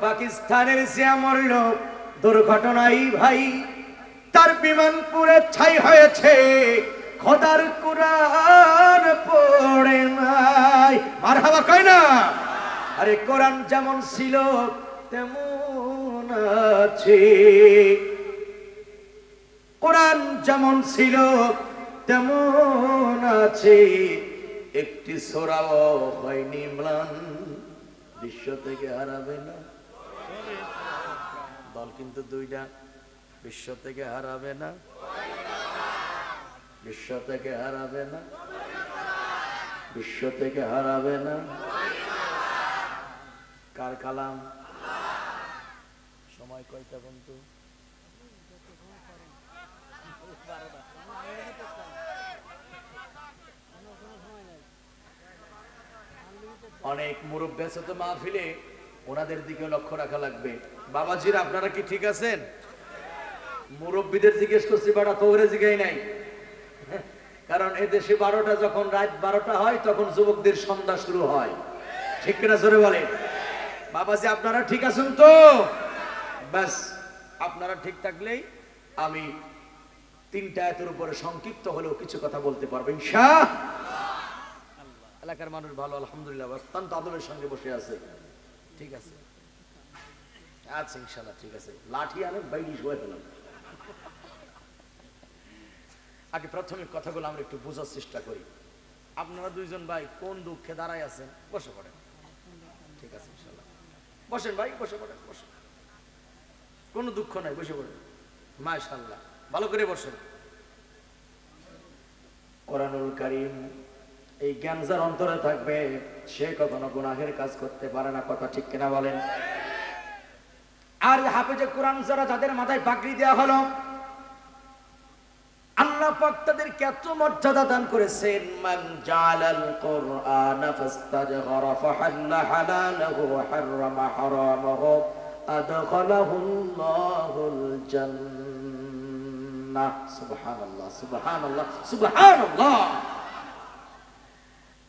পাকিস্তানের মরল, দুর্ঘটনাই ভাই। তার বিমান পুরে ছাই হয়েছে, খোদার কোরআন পড়ে নাই। মার হাওয়া কয় না? আরে কোরআন যেমন ছিল, তেমন আছে। কোরআন যেমন ছিল, তেমন আছে। একটি সোরাও হয়নি ম্লান বিশ্ব থেকে হারাবে না। দল কিন্তু দুইটা। বিশ্ব থেকে হারাবে না। বিশ্ব থেকে হারাবে না। বিশ্ব থেকে হারাবে না। কার কালাম? সময় কয়টা বন্ধু? অনেক মুরব্বী তো মাহফিলে। ওনাদের দিকে লক্ষ্য রাখা লাগবে। বাবাজিরা, আপনারা কি ঠিক আছেন? মুরব্বীদের জিজ্ঞেস করছি বাড়া তোরে জিগাই নাই? কারণ এ দেশে বারোটা, যখন রাত বারোটা হয়, তখন যুবকদের সন্ধ্যা শুরু হয়। ঠিক কিনা জোরে বলে বাবাজি, আপনারা ঠিক আছেন তো? ব্যাস, আপনারা ঠিক থাকলেই আমি তিনটা এতের উপরে সংক্ষিপ্ত হলেও কিছু কথা বলতে পারব ইনশা এলাকার মানুষ ভালো, আলহামদুলিল্লাহ, অত্যন্ত আদরের সঙ্গে বসে আছে। ঠিক আছে। আচ্ছা ইনশাল্লাহ ঠিক আছে। লাঠি আনে আগে প্রাথমিক কথাগুলো আমরা একটু বোঝার চেষ্টা করি। আপনারা দুইজন ভাই কোন দুঃখে আছেন? বসে পড়েন। ঠিক আছে, ইনশাল্লাহ। বসেন ভাই, বসে পড়েন, বসেন। কোনো দুঃখ নাই, বসে পড়েন। মাশাল্লাহ। ভালো করে বসেন। কোরআনুল কারিম এই জ্ঞান যার অন্তরে থাকবে, সে কখনো গুনাহের কাজ করতে পারে না, কথা ঠিক কিনা বলেন? আর হাফেজে কোরআন যারা যাদের মাথায় পাগড়ি দেওয়া হলো, আল্লাহ পাক তাদেরকে এত মর্যাদা দান করেছেন, মান জালাল কোরআন ফাস্তাজগরা ফাহাল্লা হালালাহু হাররামা হারামাহু আদখালাহু আল্লাহুল জান্নাহ। সুবহানাল্লাহ সুবহানাল্লাহ সুবহানাল্লাহ।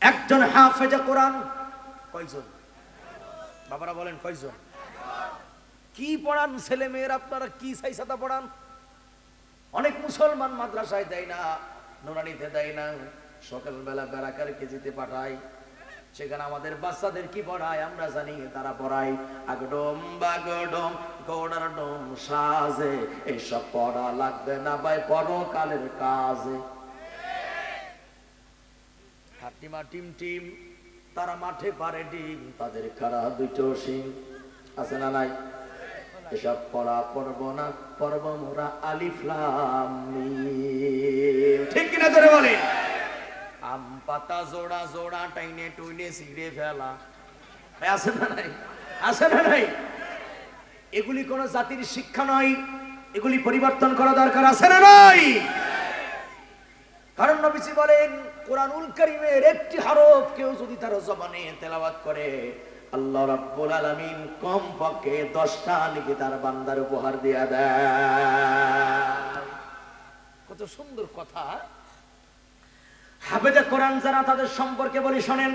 একজন হাফেজে কোরআন। কয়জন? বাবারা বলেন কয়জন? কি পড়ান ছেলে মেয়ের আপনারা কি সাইসাতা পড়ান? অনেক মুসলমান মাদ্রাসায় দেয় না নুরানিতে দেয় না, সকালবেলা বেড়াকার কেজিতে পাঠায়। সেখানে আমাদের বাচ্চাদের কি পড়ায়? আমরা জানি তারা পড়ায়। আগডম বাগডম, গৌড়ার ডম সাজে এইসব পড়া লাগবে না ভাই, পরকালের কাজে। টিম টিম, তারা মাঠে পারে ডিম, তাদের খারা দুটো সিং আছে না নাই? এসব পড়া না মোরা। ঠিক কিনা ধরে বলে আম পাতা জোড়া জোড়া, টাইনে টুইনে ফেলা। আছে না নাই? আছে না নাই? এগুলি কোন জাতির শিক্ষা নয়, এগুলি পরিবর্তন করা দরকার, আছে না নাই? কারণ নবীজি বলেন কোরআনুল কারীমের একটি হরফ কেউ যদি তার জবানে তেলাওয়াত করে, আল্লাহ রাব্বুল আলামিন কম পক্ষে 10টা নাকি তার বান্দার উপহার দিয়া দেয়। কত সুন্দর কথা। হাফেজে কোরআন যারা তাদের সম্পর্কে বলি শোনেন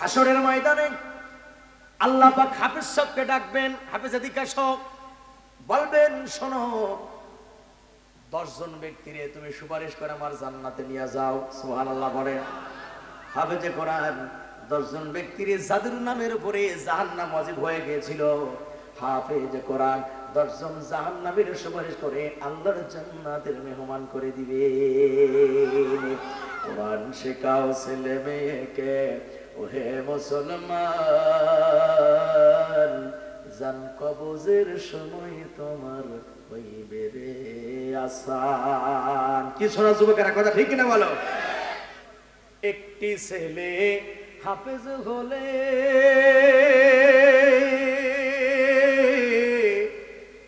হাসরের ময়দানে আল্লাহ পাক হাফেজ সবকে ডাকবেন, হাফেজ এদিকা সব বলবেন, শোনো দশজন ব্যক্তিরে তুমি সুপারিশ করে আমার জান্নাতে নিয়ে যাও সোহান আল্লাহ বলেন। হাফেজে কোরআন, দশজন ব্যক্তিরে যাদের নামের উপরে জাহান্নাম ওয়াজিব হয়ে গিয়েছিল। হাফেজ কোরআন, দশজন জাহান্নামের সুপারিশ করে আল্লাহর জান্নাতের মেহমান করে দিবে। কোরআন শেখাও ছেলে মেয়েকে, ওহে মুসলমান, জান কবজের সময় তোমার আসান কি শোনা যুবকেরা, কথা ঠিক কিনা বলো? একটি ছেলে হাফেজ হলে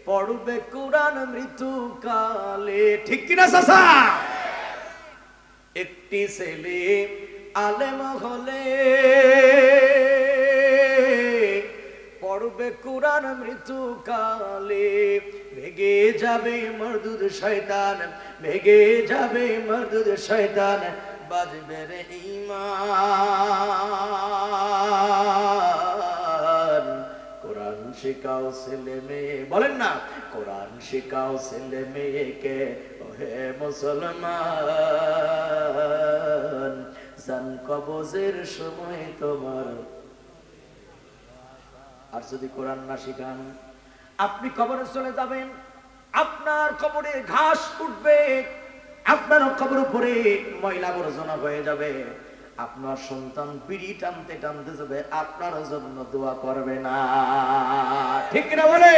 পড়বে কোরআন মৃত্যু কালে ঠিক কিনা চাচা একটি ছেলে আলেম হলে পড়বে কোরআন মৃত্যু কালে ভেগে যাবে মরদুদ শয়তান, ভেগে যাবে মরদুদ শয়তান, বাজবে রে ইমান কোরআন শেখাও ছেলে মেয়ে, বলেন না, কোরআন শেখাও ছেলে মেয়েকে, ওহে মুসলমান। জান কবজের সময় তোমার আর যদি কোরআন না শিখান, আপনি কবরে চলে যাবেন, আপনার কবরে ঘাস উঠবে, আপনার কবর উপরে ময়লা আবর্জনা হয়ে যাবে, আপনার সন্তান বিড়ি টানতে টানতে যাবে, আপনার জন্য দোয়া করবে না। ঠিক না বলে?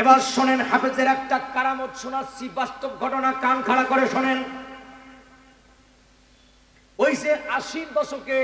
এবার শোনেন, হাফেজের একটা কারামত শোনাচ্ছি, বাস্তব ঘটনা কান খাড়া করে শোনেন। ওই যে আশির দশকে